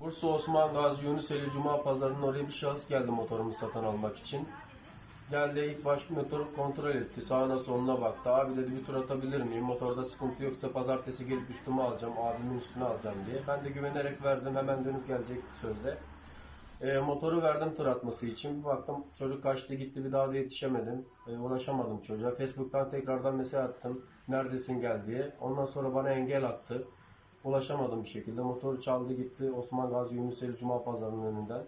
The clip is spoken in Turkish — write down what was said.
Bursa Osman Gazi Yunuseli Cuma Pazarı'nın oraya bir şahıs geldi motorumu satın almak için. Geldi ilk baş motoru kontrol etti. Sağına soluna baktı. Abi dedi bir tur atabilir miyim? Motorda sıkıntı yoksa pazartesi gelip üstüme alacağım. Abimin üstüne alacağım diye. Ben de güvenerek verdim. Hemen dönüp gelecekti sözde. E, motoru verdim tur atması için. Bir baktım çocuk kaçtı gitti bir daha da yetişemedim. E, ulaşamadım çocuğa. Facebook'tan tekrardan mesaj attım. Neredesin gel diye. Ondan sonra bana engel attı. Ulaşamadım bir şekilde. Motoru çaldı gitti Osman Gazi Yunuseli Cuma Pazarı'nın önünden.